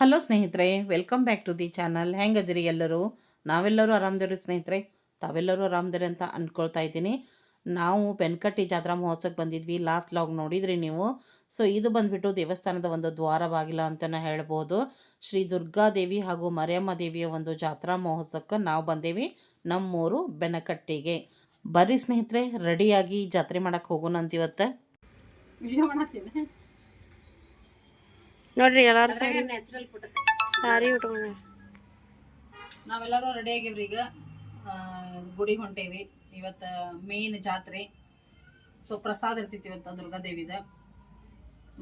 Hello ಸ್ನೇಹಿತರೆ welcome back to the channel ಹೆಂಗದಿರಿ ಎಲ್ಲರೂ? ನಾವೆಲ್ಲರೂ ಆರಾಮದಿರಿ ಸ್ನೇಹಿತರೆ? ತಾವೆಲ್ಲರೂ ಆರಾಮದಿರಿ ಅಂತ ಅಂದ್ಕೊಳ್ತಾ ಇದ್ದೀನಿ. ನಾವು ಬೆನ್ಕಟ್ಟಿ ಜಾತ್ರಾ ಮಹೋತ್ಸವಕ್ಕೆ ಬಂದಿದ್ವಿ. ಲಾಸ್ಟ್ ಲಾಗ್ ನೋಡಿದ್ರಿ ನೀವು. ಸೊ ಇದು ಬಂದ್ಬಿಟ್ಟು ದೇವಸ್ಥಾನದ ಒಂದು ದ್ವಾರ ಬಾಗಿಲ ಅಂತಲೇ ಹೇಳ್ಬೋದು. ಶ್ರೀ ದುರ್ಗಾದೇವಿ ಹಾಗೂ ಮರಿಯಮ್ಮ ದೇವಿಯ ಒಂದು ಜಾತ್ರಾ ಮಹೋತ್ಸವಕ್ಕೆ ನಾವು ಬಂದೇವಿ ನಮ್ಮೂರು ಬೆನಕಟ್ಟಿಗೆ. ಬರ್ರಿ ಸ್ನೇಹಿತರೆ ರೆಡಿಯಾಗಿ ಜಾತ್ರೆ ಮಾಡಕ್ಕೆ ಹೋಗೋಣ ಅಂತ ಇವತ್ತು ನೋಡ್ರಿ ಎಲ್ಲಾರು ಸಾರಿ. ನ್ಯಾಚುರಲ್ ಸಾರಿ ಉಟ್ಕೊಂಡ್ರಿ ನಾವೆಲ್ಲರೂ ರೆಡಿ ಆಗಿವ್ರಿ ಈಗ. ಗುಡಿ ಹೊಂಟೇವಿ ಇವತ್ತ ಮೇನ್ ಜಾತ್ರೆ. ಸೊ ಪ್ರಸಾದ ಇರ್ತೈತಿ ಇವತ್ತ ದುರ್ಗಾದೇವಿದ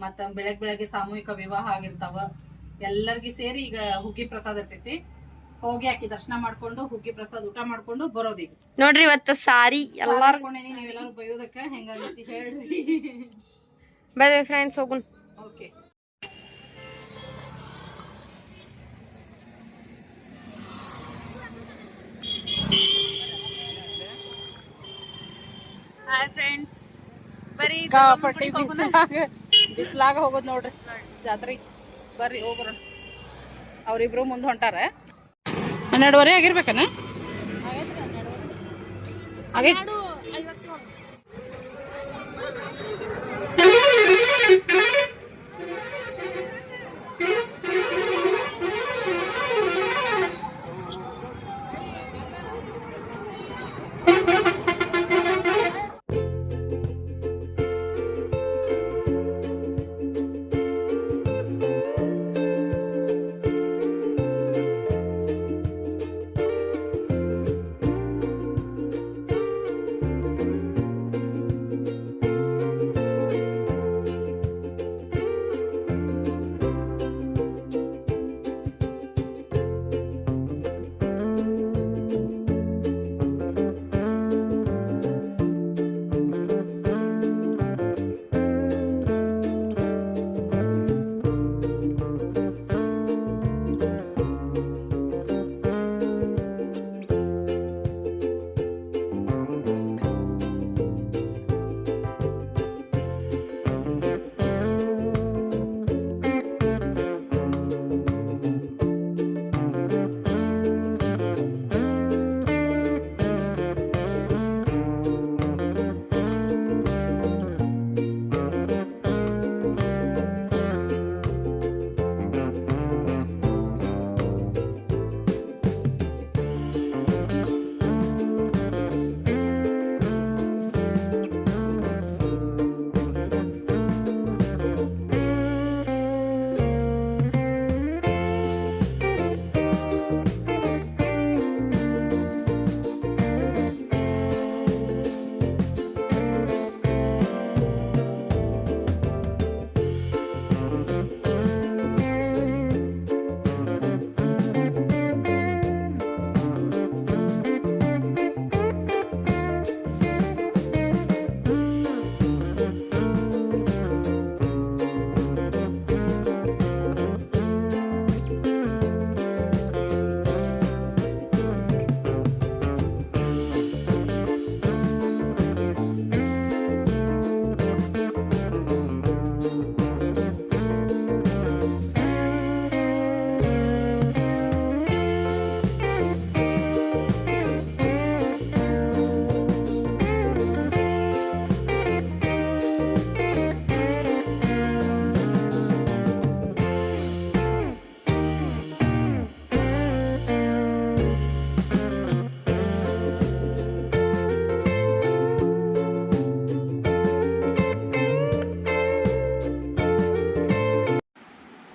ಮತ್ತ ಬೆಳಗ್ಗೆ ಬೆಳಗ್ಗೆ ಸಾಮೂಹಿಕ ವಿವಾಹ ಆಗಿರ್ತಾವ. ಎಲ್ಲರಿಗೂ ಸೇರಿ ಈಗ ಹುಗ್ಗಿ ಪ್ರಸಾದ ಇರ್ತೈತಿ. ಹೋಗಿ ಆಕಿ ದರ್ಶನ ಮಾಡ್ಕೊಂಡು ಹುಗ್ಗಿ ಪ್ರಸಾದ ಊಟ ಮಾಡ್ಕೊಂಡು ಬರೋದೀಗ ನೋಡ್ರಿ ಇವತ್ತು ಸಾರಿ ಎಲ್ಲಾರು ಮಾಡ್ಕೊಂಡೇನಿ ನೀವೆಲ್ಲರೂ ಬೈಯೋದಕ್ಕೆ ಹೆಂಗಾಗೈತಿ ಹೇಳ್ರಿ. ಬರ್ರಿ ಫ್ರೆಂಡ್ಸ್ ಹೋಗುನ್. ಹಾಯ್ ಫ್ರೆಂಡ್ಸ್ ಬರೀ ಸಿಕ್ಕಾಪಟ್ಟಿ ಬಿಸಿಲಾಗ ಬಿಸಿಲಾಗ ಹೋಗೋದು ನೋಡ್ರಿ. ಜಾತ್ರೆ. ಬರ್ರಿ ಹೋಗ್ರ. ಅವರಿಬ್ರು ಮುಂದೆ ಹೊಂಟಾರ. ಹನ್ನೆರಡುವರೆ ಆಗಿರ್ಬೇಕನ? ಆಗೈತ್.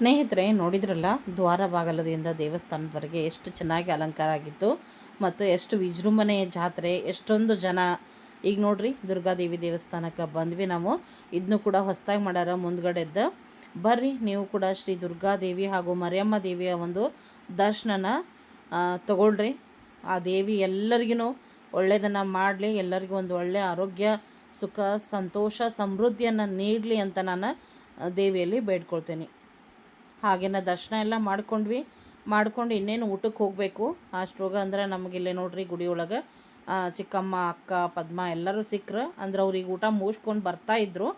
ಸ್ನೇಹಿತರೆ, ನೋಡಿದ್ರಲ್ಲ? ದ್ವಾರ ಬಾಗಲದಿಂದ ದೇವಸ್ಥಾನದವರೆಗೆ ಎಷ್ಟು ಚೆನ್ನಾಗಿ ಅಲಂಕಾರ ಆಗಿತ್ತು ಮತ್ತು ಎಷ್ಟು ವಿಜೃಂಭಣೆಯ ಜಾತ್ರೆ, ಎಷ್ಟೊಂದು ಜನ. ಈಗ ನೋಡ್ರಿ, ದುರ್ಗಾದೇವಿ ದೇವಸ್ಥಾನಕ್ಕೆ ಬಂದ್ವಿ ನಾವು. ಇದನ್ನು ಕೂಡ ಹೊಸದಾಗಿ ಮಾಡ್ಯಾರ ಮುಂದ್ಗಡೆದ್ದ ಬರ್ರಿ, ನೀವು ಕೂಡ ಶ್ರೀ ದುರ್ಗಾದೇವಿ ಹಾಗೂ ಮರಿಯಮ್ಮ ದೇವಿಯ ಒಂದು ದರ್ಶನನ ತಗೊಳ್ರಿ. ಆ ದೇವಿ ಎಲ್ಲರಿಗೂ ಒಳ್ಳೆಯದನ್ನು ಮಾಡಲಿ, ಎಲ್ಲರಿಗೂ ಒಂದು ಒಳ್ಳೆಯ ಆರೋಗ್ಯ, ಸುಖ, ಸಂತೋಷ, ಸಮೃದ್ಧಿಯನ್ನು ನೀಡಲಿ ಅಂತ ನಾನು ದೇವಿಯಲ್ಲಿ ಬೇಡ್ಕೊಳ್ತೀನಿ. ಹಾಗೇನ ದರ್ಶನ ಎಲ್ಲ ಮಾಡ್ಕೊಂಡ್ವಿ. ಮಾಡ್ಕೊಂಡು ಇನ್ನೇನು ಊಟಕ್ಕೆ ಹೋಗಬೇಕು. ಅಷ್ಟ್ರೋಗ ಅಂದ್ರೆ ನಮಗಿಲ್ಲೇ ನೋಡ್ರಿ ಗುಡಿ ಒಳಗೆ. ಚಿಕ್ಕಮ್ಮ, ಅಕ್ಕ, ಪದ್ಮ ಎಲ್ಲರೂ ಸಿಕ್ಕರು. ಅಂದ್ರೆ ಅವ್ರಿಗೆ ಊಟ ಮುಗಿಸ್ಕೊಂಡು ಬರ್ತಾ ಇದ್ರು.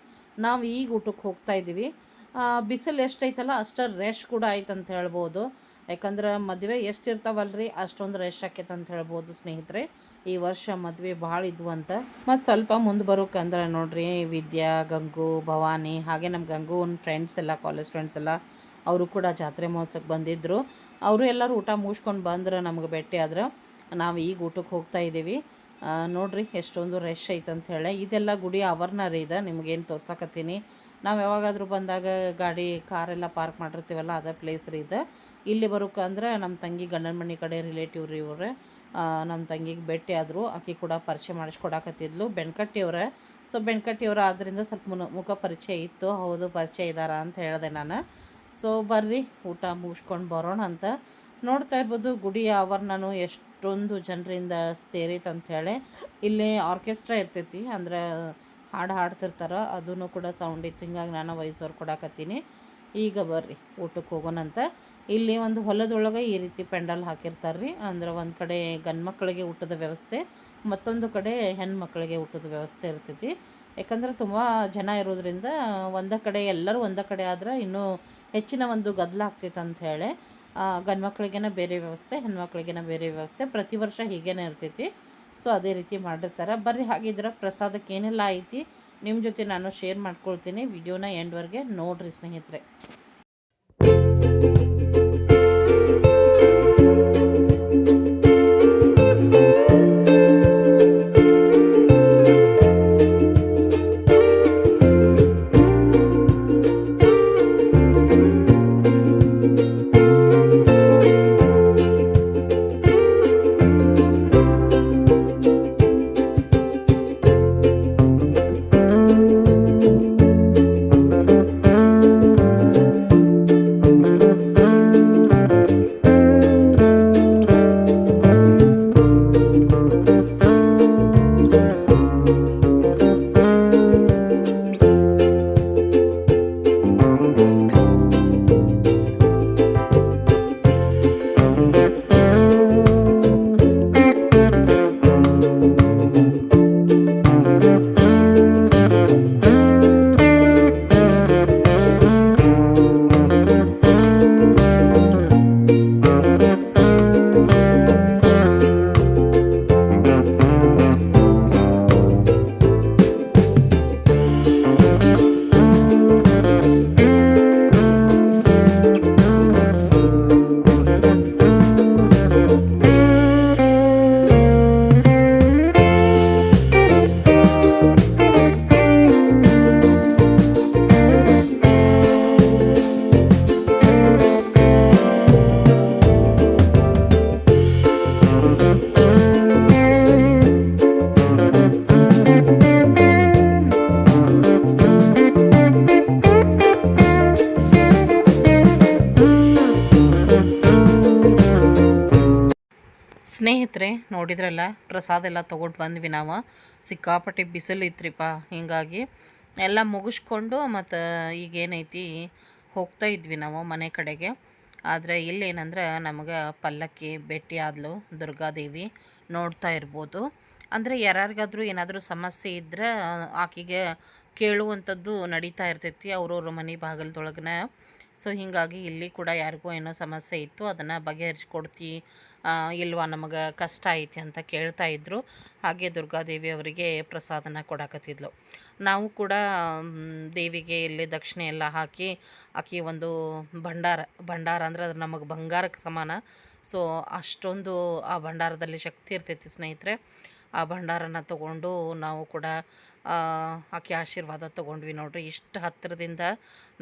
ನಾವು ಈಗ ಊಟಕ್ಕೆ ಹೋಗ್ತಾ ಇದ್ದೀವಿ. ಬಿಸಿಲು ಎಷ್ಟೈತಲ್ಲ ಅಷ್ಟು ರೆಶ್ ಕೂಡ ಆಯ್ತು ಅಂತ ಹೇಳ್ಬೋದು. ಯಾಕಂದ್ರೆ ಮದುವೆ ಎಷ್ಟು ಇರ್ತಾವಲ್ರಿ ಅಷ್ಟೊಂದು ರೆಶ್ ಆಕೈತೆ ಅಂತ ಹೇಳ್ಬೋದು ಸ್ನೇಹಿತರೆ. ಈ ವರ್ಷ ಮದುವೆ ಭಾಳ ಇದ್ವು ಅಂತ. ಮತ್ತು ಸ್ವಲ್ಪ ಮುಂದೆ ಬರೋಕಂದ್ರೆ ನೋಡ್ರಿ ವಿದ್ಯಾ, ಗಂಗು, ಭವಾನಿ, ಹಾಗೆ ನಮ್ಮ ಗಂಗು ಫ್ರೆಂಡ್ಸ್ ಎಲ್ಲ ಕಾಲೇಜ್ ಫ್ರೆಂಡ್ಸ್ ಎಲ್ಲ ಅವರು ಕೂಡ ಜಾತ್ರೆ ಮಹೋತ್ಸವಕ್ಕೆ ಬಂದಿದ್ದರು ಅವರು ಎಲ್ಲರೂ ಊಟ ಮುಗಿಸ್ಕೊಂಡು ಬಂದ್ರೆ ನಮಗೆ ಭೇಟಿ ಆದ್ರೆ ನಾವು ಈಗ ಊಟಕ್ಕೆ ಹೋಗ್ತಾ ಇದ್ದೀವಿ. ನೋಡ್ರಿ ಎಷ್ಟೊಂದು ರಶ್ ಐತೆ ಅಂತ ಹೇಳಿ. ಇದೆಲ್ಲ ಗುಡಿ ಆವರಣ ರೀ ಇದೆ, ನಿಮಗೇನು ತೋರ್ಸಕತ್ತೀನಿ. ನಾವು ಯಾವಾಗಾದರೂ ಬಂದಾಗ ಗಾಡಿ, ಕಾರೆಲ್ಲ ಪಾರ್ಕ್ ಮಾಡಿರ್ತೀವಲ್ಲ, ಅದೇ ಪ್ಲೇಸ್ ರೀ ಇದೆ. ಇಲ್ಲಿ ಬರೋಕಂದ್ರೆ ನಮ್ಮ ತಂಗಿ ಗಂಡನ ಮನೆ ಕಡೆ ರಿಲೇಟಿವ್ ರೀ ಇವ್ರೆ. ನಮ್ಮ ತಂಗಿಗೆ ಭೇಟಿ ಆದರು, ಆಕೆ ಕೂಡ ಪರಿಚಯ ಮಾಡಿಸ್ಕೊಡಕತ್ತಿದ್ಲು. ಬೆಣ್ಕಟ್ಟಿಯವ್ರೆ ಸೊ ಬೆಣ್ಕಟ್ಟಿಯವ್ರು ಆದ್ದರಿಂದ ಸ್ವಲ್ಪ ಮುಖ ಪರಿಚಯ ಇತ್ತು. ಹೌದು, ಪರಿಚಯ ಇದ್ದಾರ ಅಂತ ಹೇಳಿದೆ ನಾನು. ಸೊ ಬರ್ರಿ, ಊಟ ಮುಗಿಸ್ಕೊಂಡು ಬರೋಣ ಅಂತ. ನೋಡ್ತಾ ಇರ್ಬೋದು, ಗುಡಿ ಆವರಣನು ಎಷ್ಟೊಂದು ಜನರಿಂದ ಸೇರಿತ್ತು ಅಂಥೇಳಿ ಇಲ್ಲಿ ಆರ್ಕೆಸ್ಟ್ರಾ ಇರ್ತೈತಿ, ಅಂದ್ರೆ ಹಾಡು ಹಾಡ್ತಿರ್ತಾರೆ ಅದೂ ಕೂಡ ಸೌಂಡ್ ಇತ್ತು. ಹಿಂಗಾಗಿ ನಾನು ವಯಸ್ಸವ್ರು ಕೊಡಾಕತ್ತೀನಿ. ಈಗ ಬರ್ರಿ ಊಟಕ್ಕೆ ಹೋಗೋಣಂತ ಇಲ್ಲಿ ಒಂದು ಹೊಲದೊಳಗೆ ಈ ರೀತಿ ಪೆಂಡಲ್ ಹಾಕಿರ್ತಾರೆ ರೀ ಅಂದ್ರೆ ಒಂದು ಕಡೆ ಗಂಡು ಮಕ್ಕಳಿಗೆ ಊಟದ ವ್ಯವಸ್ಥೆ, ಮತ್ತೊಂದು ಕಡೆ ಹೆಣ್ಮಕ್ಳಿಗೆ ಊಟದ ವ್ಯವಸ್ಥೆ ಇರ್ತೈತಿ. ಯಾಕಂದ್ರೆ ತುಂಬ ಜನ ಇರೋದ್ರಿಂದ ಒಂದೇ ಕಡೆ ಎಲ್ಲರೂ ಒಂದೇ ಕಡೆ ಆದ್ರೆ ಇನ್ನೂ ಹೆಚ್ಚಿನ ಒಂದು ಗದ್ದಲ ಆಗ್ತೈತೆ ಅಂತ ಹೇಳಿ ಗಂಡು ಮಕ್ಳಿಗೇನ ಬೇರೆ ವ್ಯವಸ್ಥೆ, ಹೆಣ್ಮಕ್ಳಿಗೇನ ಬೇರೆ ವ್ಯವಸ್ಥೆ ಪ್ರತಿ ವರ್ಷ ಹೀಗೇನೆ ಇರ್ತೈತಿ. ಸೊ ಅದೇ ರೀತಿ ಮಾಡಿರ್ತಾರೆ. ಬರ್ರಿ, ಹಾಗಿದ್ರೆ ಪ್ರಸಾದಕ್ಕೆ ಏನೆಲ್ಲ ಐತಿ ನಿಮ್ಮ ಜೊತೆ ನಾನು ಶೇರ್ ಮಾಡ್ಕೊಳ್ತೀನಿ. ವಿಡಿಯೋನ ಎಂಡ್ವರೆಗೆ ನೋಡ್ರಿ ಸ್ನೇಹಿತರೆ. ಪ್ರಸಾದ ಎಲ್ಲ ತೊಗೊಂಡು ಬಂದ್ವಿ ನಾವು. ಸಿಕ್ಕಾಪಟ್ಟೆ ಬಿಸಿಲು ಇತ್ರಿಪ್ಪ. ಹೀಗಾಗಿ ಎಲ್ಲ ಮುಗಿಸ್ಕೊಂಡು ಮತ್ತು ಈಗೇನೈತಿ, ಹೋಗ್ತಾ ಇದ್ವಿ ನಾವು ಮನೆ ಕಡೆಗೆ. ಆದರೆ ಇಲ್ಲೇನಂದ್ರೆ ನಮಗೆ ಪಲ್ಲಕ್ಕಿ ಭೇಟಿ ಆದ್ಲು, ದುರ್ಗಾದೇವಿ ನೋಡ್ತಾ ಇರ್ಬೋದು. ಅಂದರೆ ಯಾರ್ಯಾರಿಗಾದರೂ ಏನಾದರೂ ಸಮಸ್ಯೆ ಇದ್ದರೆ ಆಕೆಗೆ ಕೇಳುವಂಥದ್ದು ನಡೀತಾ ಇರ್ತೈತಿ ಅವ್ರವ್ರ ಮನೆ ಬಾಗಿಲ್ದೊಳಗನ. ಸೊ ಹೀಗಾಗಿ ಇಲ್ಲಿ ಕೂಡ ಯಾರಿಗೂ ಏನೋ ಸಮಸ್ಯೆ ಇತ್ತು, ಅದನ್ನು ಬಗೆಹರಿಸ್ಕೊಡ್ತಿ ಇಲ್ವಾ ನಮಗೆ ಕಷ್ಟ ಐತಿ ಅಂತ ಕೇಳ್ತಾ ಇದ್ದರು ಹಾಗೆ ದುರ್ಗಾದೇವಿ ಅವರಿಗೆ ಪ್ರಸಾದನ ಕೊಡಕತ್ತಿದ್ಲು. ನಾವು ಕೂಡ ದೇವಿಗೆ ಇಲ್ಲಿ ದಕ್ಷಿಣೆ ಎಲ್ಲ ಹಾಕಿ, ಆಕೆ ಒಂದು ಭಂಡಾರ ಭಂಡಾರ ಅಂದ್ರೆ ಅದು ನಮಗೆ ಬಂಗಾರಕ್ಕೆ ಸಮಾನ. ಸೊ ಅಷ್ಟೊಂದು ಆ ಭಂಡಾರದಲ್ಲಿ ಶಕ್ತಿ ಇರ್ತೈತಿ ಸ್ನೇಹಿತರೆ. ಆ ಭಂಡಾರನ ತಗೊಂಡು ನಾವು ಕೂಡ ಆಕೆ ಆಶೀರ್ವಾದ ತೊಗೊಂಡ್ವಿ ನೋಡ್ರಿ. ಇಷ್ಟು ಹತ್ತಿರದಿಂದ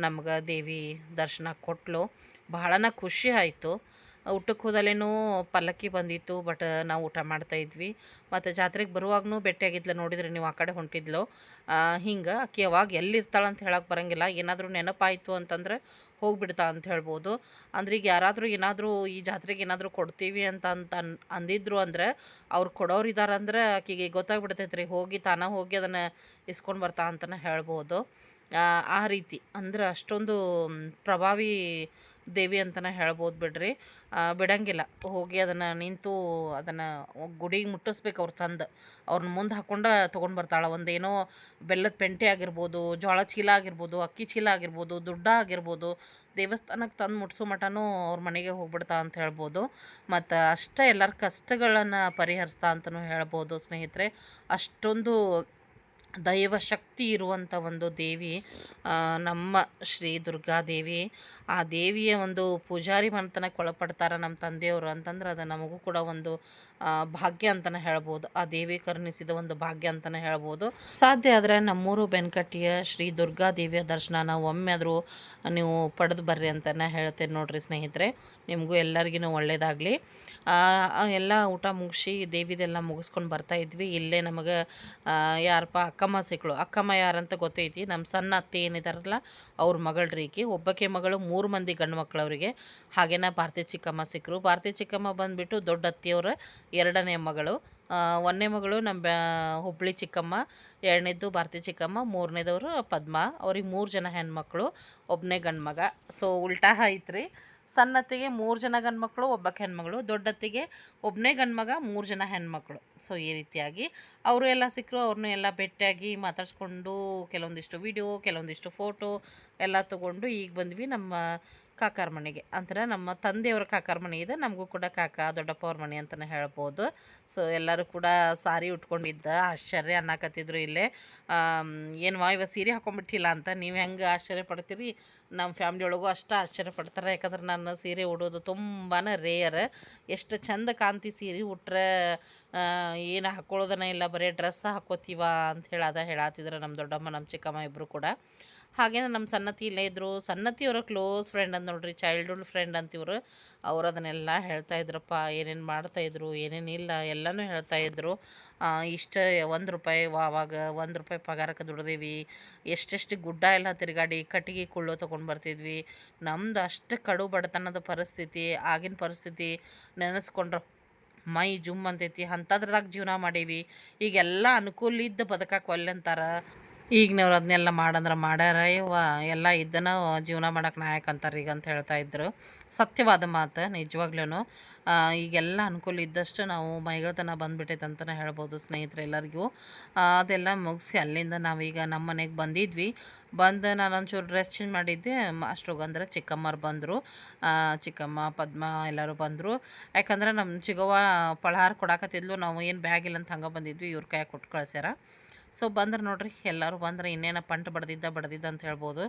ನಮ್ಗೆ ದೇವಿ ದರ್ಶನ ಕೊಟ್ಟಲು ಬಹಳನ ಖುಷಿ ಆಯಿತು. ಊಟಕ್ಕೆ ಹೋದಲ್ಲೇನೂ ಪಲ್ಲಕ್ಕಿ ಬಂದಿತ್ತು ಬಟ್ ನಾವು ಊಟ ಮಾಡ್ತಾ ಇದ್ವಿ. ಮತ್ತು ಜಾತ್ರೆಗೆ ಬರುವಾಗೂ ಭೇಟಿಯಾಗಿದ್ಲು ನೋಡಿದ್ರೆ ನೀವು ಆ ಕಡೆ ಹೊಂಟಿದ್ಲು. ಹಿಂಗೆ ಆಕೆ ಯಾವಾಗ ಅಂತ ಹೇಳಕ್ಕೆ ಬರೋಂಗಿಲ್ಲ. ಏನಾದರೂ ನೆನಪಾಯಿತು ಅಂತಂದರೆ ಹೋಗಿಬಿಡ್ತಾ ಅಂತ ಹೇಳ್ಬೋದು. ಅಂದ್ರೆ ಈಗ ಯಾರಾದರೂ ಏನಾದರೂ ಈ ಜಾತ್ರೆಗೆ ಏನಾದರೂ ಕೊಡ್ತೀವಿ ಅಂತ ಅಂತ ಅನ್, ಅಂದಿದ್ರು ಅಂದರೆ ಅವ್ರು ಕೊಡೋರು ಇದ್ದಾರೆ ಅಂದ್ರೆ ಆಕೆಗೆ ಗೊತ್ತಾಗ್ಬಿಡ್ತೈತೆ ರೀ ಹೋಗಿ ತಾನೇ ಹೋಗಿ ಅದನ್ನು ಇಸ್ಕೊಂಡು ಬರ್ತಾ ಅಂತಲೇ ಹೇಳ್ಬೋದು. ಆ ರೀತಿ. ಅಂದ್ರೆ ಅಷ್ಟೊಂದು, ಪ್ರಭಾವಿ ದೇವಿ ಅಂತಲೇ ಹೇಳ್ಬೋದು ಬಿಡ್ರಿ. ಬಿಡಂಗಿಲ್ಲ. ಹೋಗಿ ಅದನ್ನು ನಿಂತು ಅದನ್ನು ಗುಡಿಗೆ ಮುಟ್ಟಿಸ್ಬೇಕು ಅವ್ರು ತಂದು. ಅವ್ರನ್ನ ಮುಂದೆ ಹಾಕ್ಕೊಂಡು ತೊಗೊಂಡು ಬರ್ತಾಳೆ. ಒಂದೇನೋ ಬೆಲ್ಲದ ಪೆಂಟೆ ಆಗಿರ್ಬೋದು ಜೋಳ ಚೀಲ ಆಗಿರ್ಬೋದು, ಅಕ್ಕಿ ಚೀಲ ಆಗಿರ್ಬೋದು, ದುಡ್ಡ ಆಗಿರ್ಬೋದು ದೇವಸ್ಥಾನಕ್ಕೆ ತಂದು ಮುಟ್ಸೋ ಮಟನೂ ಅವ್ರ ಮನೆಗೆ ಹೋಗ್ಬಿಡ್ತಾ ಅಂತ ಹೇಳ್ಬೋದು. ಮತ್ತು ಅಷ್ಟೇ ಎಲ್ಲರ ಕಷ್ಟಗಳನ್ನು ಪರಿಹರಿಸ್ತಾ ಅಂತಲೂ ಹೇಳ್ಬೋದು ಸ್ನೇಹಿತರೆ. ಅಷ್ಟೊಂದು ದೈವ ಶಕ್ತಿ ಇರುವಂಥ ಒಂದು ದೇವಿ ನಮ್ಮ ಶ್ರೀ ದುರ್ಗಾದೇವಿ ಆ ದೇವಿಯ ಒಂದು ಪೂಜಾರಿ ಮನೆತನಕ್ಕೆ ಒಳಪಡ್ತಾರೆ ನಮ್ಮ ತಂದೆಯವರು ಅಂತಂದ್ರೆ ಅದು ನಮಗೂ ಕೂಡ ಒಂದು ಭಾಗ್ಯ ಅಂತಾನೆ ಹೇಳ್ಬೋದು. ಆ ದೇವಿ ಕರುಣಿಸಿದ ಒಂದು ಭಾಗ್ಯ ಅಂತಾನೆ ಹೇಳ್ಬೋದು. ಸಾಧ್ಯ ಆದರೆ ನಮ್ಮೂರು ಬೆನ್ಕಟ್ಟಿಯ ಶ್ರೀ ದುರ್ಗಾ ದೇವಿಯ ದರ್ಶನನ ಒಮ್ಮೆ ಆದರೂ ನೀವು ಪಡೆದು ಬರ್ರಿ ಅಂತಲೇ ಹೇಳ್ತೇನೆ ನೋಡ್ರಿ ಸ್ನೇಹಿತರೆ. ನಿಮಗೂ ಎಲ್ಲರಿಗೂ ಒಳ್ಳೆಯದಾಗಲಿ ಎಲ್ಲ ಊಟ ಮುಗಿಸಿ ದೇವಿದೆಲ್ಲ ಮುಗಿಸ್ಕೊಂಡು ಬರ್ತಾ ಇದ್ವಿ. ಇಲ್ಲೇ ನಮಗೆ ಯಾರಪ್ಪ, ಅಕ್ಕಮ್ಮ ಸಿಕ್ಕಳು ಅಕ್ಕಮ್ಮ ಯಾರಂತ ಗೊತ್ತೈತಿ. ನಮ್ಮ ಸಣ್ಣ ಅತ್ತೆ ಏನಿದಾರಲ್ಲ, ಅವ್ರ ಮಗಳ ರೀಕಿ. ಒಬ್ಬಕ್ಕೆ ಮಗಳು, ಮೂರು ಮಂದಿ ಗಂಡು ಮಕ್ಕಳವರಿಗೆ ಹಾಗೇನ ಭಾರತಿ ಚಿಕ್ಕಮ್ಮ ಸಿಕ್ಕರು ಭಾರತಿ ಚಿಕ್ಕಮ್ಮ ಬಂದುಬಿಟ್ಟು ದೊಡ್ಡ ಅತ್ತೆಯವರ ಎರಡನೇ ಮಗಳು. ಒಂದನೇ ಮಗಳು ನಮ್ಮ ಹುಬ್ಬಳ್ಳಿ ಚಿಕ್ಕಮ್ಮ ಎರಡನೇದು ಭಾರತಿ ಚಿಕ್ಕಮ್ಮ, ಮೂರನೇದವರು ಪದ್ಮ. ಅವ್ರಿಗೆ ಮೂರು ಜನ ಹೆಣ್ಮಕ್ಳು ಒಬ್ಬನೇ ಗಂಡು ಮಗ ಸೊ ಉಲ್ಟಾ ಐತ್ರಿ. ಸಣ್ಣತ್ತಿಗೆ ಮೂರು ಜನ ಗಂಡು ಮಕ್ಕಳು ಒಬ್ಬಕ್ಕೆ ಹೆಣ್ಮಗಳು. ದೊಡ್ಡತ್ತಿಗೆ ಒಬ್ಬನೇ ಗಂಡು ಮಗ ಮೂರು ಜನ ಹೆಣ್ಮಕ್ಳು. ಸೊ ಈ ರೀತಿಯಾಗಿ ಅವರು ಎಲ್ಲ ಸಿಕ್ಕರು, ಅವ್ರನ್ನೂ ಎಲ್ಲ ಭೇಟಿಯಾಗಿ ಮಾತಾಡಿಸ್ಕೊಂಡು ಕೆಲವೊಂದಿಷ್ಟು ವಿಡಿಯೋ ಕೆಲವೊಂದಿಷ್ಟು ಫೋಟೋ ಎಲ್ಲ ತೊಗೊಂಡು ಈಗ ಬಂದ್ವಿ. ನಮ್ಮ ಕಾಕಾರ ಮನೆಗೆ. ಅಂದ್ರೆ ನಮ್ಮ ತಂದೆಯವರ ಕಾಕಾರ ಮನೆ ಇದೆ. ನಮಗೂ ಕೂಡ ಕಾಕ ದೊಡ್ಡಪ್ಪವ್ರ ಮನೆ ಅಂತಲೇ ಹೇಳ್ಬೋದು. ಸೊ, ಎಲ್ಲರೂ ಕೂಡ ಸಾರಿ ಉಟ್ಕೊಂಡಿದ್ದ ಆಶ್ಚರ್ಯ ಅನ್ನಕತ್ತಿದ್ರು ಇಲ್ಲೇ. ಏನು ಇವ ಸೀರೆ ಹಾಕೊಂಡ್ಬಿಟ್ಟಿಲ್ಲ ಅಂತ ನೀವು ಹೆಂಗೆ ಆಶ್ಚರ್ಯ ಪಡ್ತೀರಿ? ನಮ್ಮ ಫ್ಯಾಮ್ಲಿ ಒಳಗೂ ಅಷ್ಟು ಆಶ್ಚರ್ಯ ಪಡ್ತಾರೆ. ಯಾಕಂದ್ರೆ ನಾನು ಸೀರೆ ಉಡೋದು ತುಂಬಾ ರೇಯರ್ ಎಷ್ಟು ಚಂದ ಕಾಂತಿ ಸೀರೆ ಉಟ್ರೆ ಏನು ಹಾಕ್ಕೊಳ್ಳೋದನ್ನ ಇಲ್ಲ, ಬರೀ ಡ್ರೆಸ್ ಹಾಕೋತೀವ ಅಂತ ಹೇಳದ ಹೇಳತ್ತಿದ್ರು ನಮ್ಮ ದೊಡ್ಡಮ್ಮ ನಮ್ಮ ಚಿಕ್ಕಮ್ಮ ಇಬ್ಬರು ಕೂಡ. ಹಾಗೇನೆ ನಮ್ಮ ಸನ್ನತಿ ಇಲ್ಲೇ ಇದ್ದರು ಸನ್ನತಿ ಅವರ ಕ್ಲೋಸ್ ಫ್ರೆಂಡ್ ಅಂತ ನೋಡ್ರಿ ಚೈಲ್ಡ್ಹುಡ್ ಫ್ರೆಂಡ್ ಅಂತಿವ್ರು ಅವ್ರು ಅದನ್ನೆಲ್ಲ ಹೇಳ್ತಾ ಇದ್ರಪ್ಪ ಏನೇನು ಮಾಡ್ತಾಯಿದ್ರು ಏನೇನಿಲ್ಲ ಎಲ್ಲನೂ ಹೇಳ್ತಾ ಇದ್ರು. ಆ, ಇಷ್ಟ ಒಂದು ರೂಪಾಯಿ ಆವಾಗ ಒಂದು ರೂಪಾಯಿ ಪಗಾರಕ್ಕೆ ದುಡ್ದೇವಿ. ಎಷ್ಟೆಷ್ಟು ಗುಡ್ಡ ಎಲ್ಲ ತಿರುಗಾಡಿ ಕಟ್ಟಿಗೆ ಕುಳ್ಳು ತೊಗೊಂಡು ಬರ್ತಿದ್ವಿ. ನಮ್ದು ಅಷ್ಟು ಕಡು ಬಡತನದ ಪರಿಸ್ಥಿತಿ ಆಗಿನ ಪರಿಸ್ಥಿತಿ ನೆನೆಸ್ಕೊಂಡ್ರೆ ಮೈ ಜುಮ್ ಅಂತೈತಿ. ಅಂಥದ್ರದಾಗ ಜೀವನ ಮಾಡೀವಿ. ಈಗೆಲ್ಲ ಅನುಕೂಲ ಇದ್ದ ಬದುಕಕ್ಕೆ ಒಲ್ಲೆಂತಾರ ಈಗಿನವ್ರು ಅದನ್ನೆಲ್ಲ ಮಾಡಂದ್ರೆ ಮಾಡ್ಯಾರ, ಇವ ಎಲ್ಲ ಇದ್ದನ ಜೀವನ ಮಾಡೋಕೆ ನಾಯಕ ಅಂತಾರೆ ಈಗ ಅಂತ ಹೇಳ್ತಾ ಇದ್ರು. ಸತ್ಯವಾದ ಮಾತು ನಿಜವಾಗ್ಲೂ ಈಗೆಲ್ಲ ಅನುಕೂಲ ಇದ್ದಷ್ಟು ನಾವು ಮೈಗಳತನ ಬಂದ್ಬಿಟ್ಟೈತೆ ಅಂತಲೇ ಹೇಳ್ಬೋದು ಸ್ನೇಹಿತರೆ ಎಲ್ಲರಿಗೂ. ಅದೆಲ್ಲ ಮುಗಿಸಿ ಅಲ್ಲಿಂದ ನಾವೀಗ ನಮ್ಮ ಮನೆಗೆ ಬಂದಿದ್ವಿ. ಬಂದು ನಾನು ಒಂಚೂರು ಡ್ರೆಸ್ ಚೇಂಜ್ ಮಾಡಿದ್ದೆ ಅಷ್ಟ್ರೊಗಂದ್ರೆ ಚಿಕ್ಕಮ್ಮರು ಬಂದರು. ಚಿಕ್ಕಮ್ಮ, ಪದ್ಮ ಎಲ್ಲರೂ ಬಂದರು. ಯಾಕಂದ್ರೆ ನಮ್ಮ ಚಿಗವ್ವ ಪಳಹಾರ ಕೊಡಾಕತ್ತಿದ್ಲು, ನಾವು ಏನು ಬ್ಯಾಗ್ ಇಲ್ಲ ಅಂತ ಹಂಗೆ ಬಂದಿದ್ವಿ, ಇವ್ರ ಕೈ ಕೊಟ್ಟು ಕಳ್ಸ್ಯಾರ. ಸೊ ಬಂದ್ರೆ ನೋಡ್ರಿ, ಎಲ್ಲರೂ ಬಂದ್ರೆ ಇನ್ನೇನ ಪಂಟ್ ಬಡ್ದಿದ್ದ ಬಡ್ದಿದ್ದ ಅಂತ ಹೇಳ್ಬೋದು.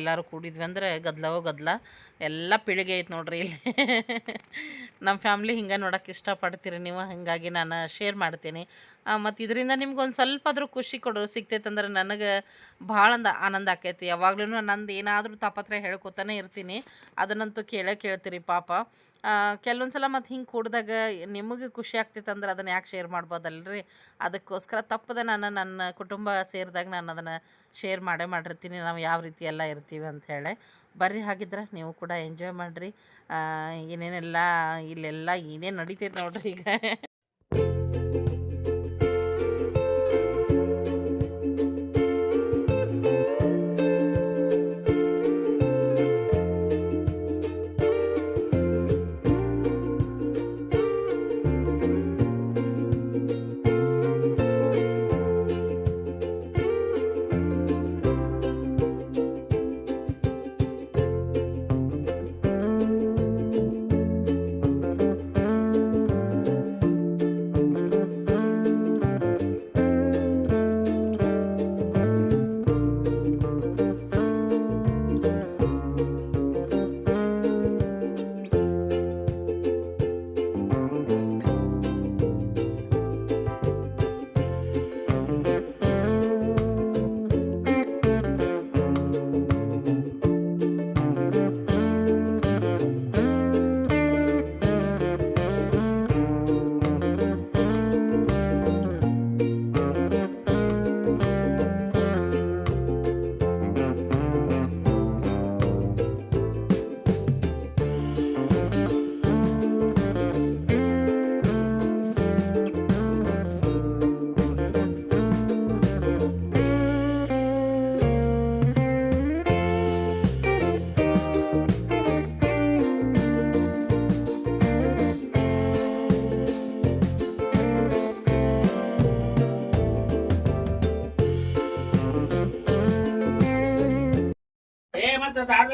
ಎಲ್ಲರೂ ಕೂಡಿದ್ವಿ ಅಂದ್ರೆ ಗದ್ಲವೋ ಗದ್ಲ, ಎಲ್ಲ ಪೀಳಿಗೆ ಐತೆ ನೋಡ್ರಿ ಇಲ್ಲಿ. ನಮ್ಮ ಫ್ಯಾಮ್ಲಿ ಹಿಂಗೆ ನೋಡೋಕೆ ಇಷ್ಟಪಡ್ತೀರಿ ನೀವು, ಹಾಗಾಗಿ ನಾನು ಶೇರ್ ಮಾಡ್ತೀನಿ. ಮತ್ತು ಇದರಿಂದ ನಿಮ್ಗೊಂದು ಸ್ವಲ್ಪ ಆದರೂ ಖುಷಿ ಕೊಡೋ ಸಿಗ್ತೈತಂದ್ರೆ ನನಗೆ ಭಾಳ ಅಂದ ಆನಂದ ಆಕೈತಿ. ಯಾವಾಗ್ಲೂ ನಂದು ಏನಾದರೂ ತಾಪತ್ರ ಹೇಳ್ಕೊತಾನೆ ಇರ್ತೀನಿ. ಅದನ್ನಂತೂ ಕೇಳೇ ಕೇಳ್ತೀರಿ ಪಾಪ. ಕೆಲವೊಂದು ಸಲ ಮತ್ತು ಹಿಂಗೆ ಕೂಡಿದಾಗ ನಿಮಗೆ ಖುಷಿ ಆಗ್ತೈತೆ ಅಂದ್ರೆ ಅದನ್ನು ಯಾಕೆ ಶೇರ್ ಮಾಡ್ಬೋದಲ್ರಿ? ಅದಕ್ಕೋಸ್ಕರ ತಪ್ಪದೆ ನಾನು ನನ್ನ ಕುಟುಂಬ ಸೇರಿದಾಗ ನಾನು ಅದನ್ನು ಶೇರ್ ಮಾಡೇ ಮಾಡಿರ್ತೀನಿ. ನಾವು ಯಾವ ರೀತಿ ಎಲ್ಲ ಇರ್ತೀವಿ ಅಂತ ಹೇಳಿ. ಬರ್ರಿ ಹಾಗಿದ್ರೆ ನೀವು ಕೂಡ ಎಂಜಾಯ್ ಮಾಡಿರಿ. ಏನೇನೆಲ್ಲ ಇಲ್ಲೆಲ್ಲ ಏನೇನು ನಡೀತೈತೆ ನೋಡ್ರಿ ಈಗ.